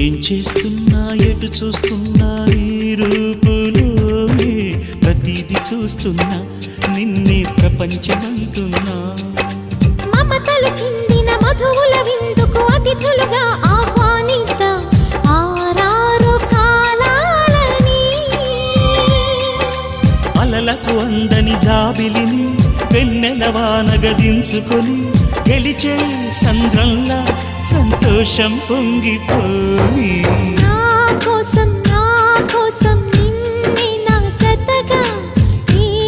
ఏం చేస్తున్నా ఎటు చూస్తున్నా ఈ రూపులోనే ప్రతిది చూస్తున్నా నిన్నే ప్రపంచమంటున్నా. మమతలు చిందిన మధువుల విందుకు అతిథులుగా ఆరారు అలలకు అందని జాబిలిని వెన్నెల వానగదించుకొని గెలిచే సంద్రం సంతోషం పొంగిపోయి